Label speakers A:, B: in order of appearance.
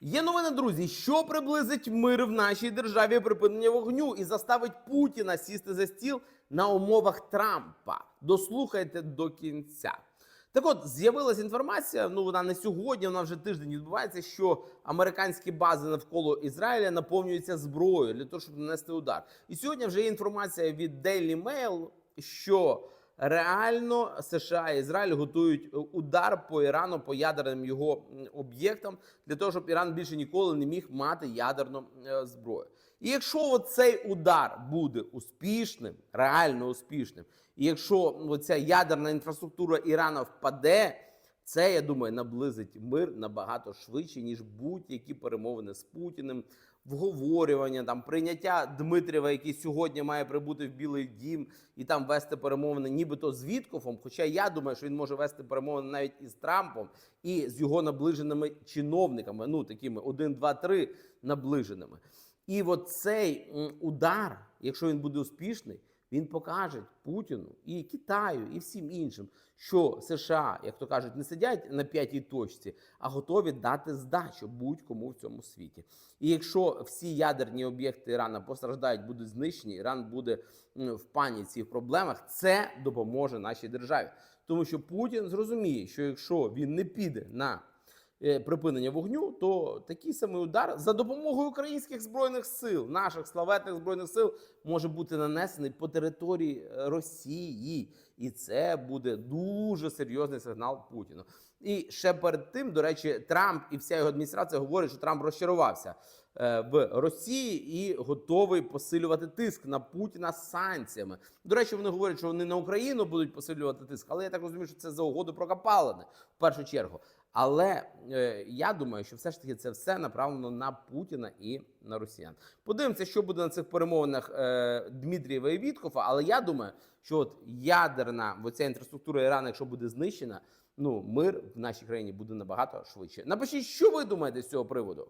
A: Є новини, друзі, що приблизить мир в нашій державі припинення вогню і заставить Путіна сісти за стіл на умовах Трампа. Дослухайте до кінця. Так от з'явилася інформація. Ну вона не сьогодні, вона вже тиждень відбувається. Що американські бази навколо Ізраїля наповнюються зброєю для того, щоб нанести удар. І сьогодні вже є інформація від Daily Mail, що реально США і Ізраїль готують е, удар по Ірану по ядерним його об'єктам для того, щоб Іран більше ніколи не міг мати ядерну е, зброю. І якщо цей удар буде успішним, реально успішним, і якщо ця ядерна інфраструктура Ірана впаде, це я думаю наблизить мир набагато швидше, ніж будь-які перемовини з Путіним, вговорювання, там прийняття Дмитрєва, який сьогодні має прибути в Білий Дім і там вести перемовини, нібито з Віткофом. Хоча я думаю, що він може вести перемовини навіть із Трампом і з його наближеними чиновниками, ну такими один, два, три наближеними. І от цей удар, якщо він буде успішний, він покаже Путіну і Китаю, і всім іншим, що США, як то кажуть, не сидять на п'ятій точці, а готові дати здачу будь-кому в цьому світі. І якщо всі ядерні об'єкти Ірана постраждають, будуть знищені, Іран буде в паніці в проблемах, це допоможе нашій державі. Тому що Путін зрозуміє, що якщо він не піде на припинення вогню, то такий самий удар за допомогою українських збройних сил, наших славетних збройних сил, може бути нанесений по території е, Росії, і це буде дуже серйозний сигнал Путіну. І ще перед тим, до речі, Трамп і вся його адміністрація говорить, що Трамп розчарувався е, в Росії і готовий посилювати тиск на Путіна санкціями. До речі, вони говорять, що вони на Україну будуть посилювати тиск, але я так розумію, що це за угоду про капалини в першу чергу. Але е, я думаю, що все ж таки це все направлено на Путіна і на росіян. Подивимося, що буде на цих перемовинах е, Дмитрієва і Віткофа. Але я думаю, що от ядерна оця інфраструктура Ірану, якщо буде знищена, ну мир в нашій країні буде набагато швидше. Напишіть, що ви думаєте з цього приводу.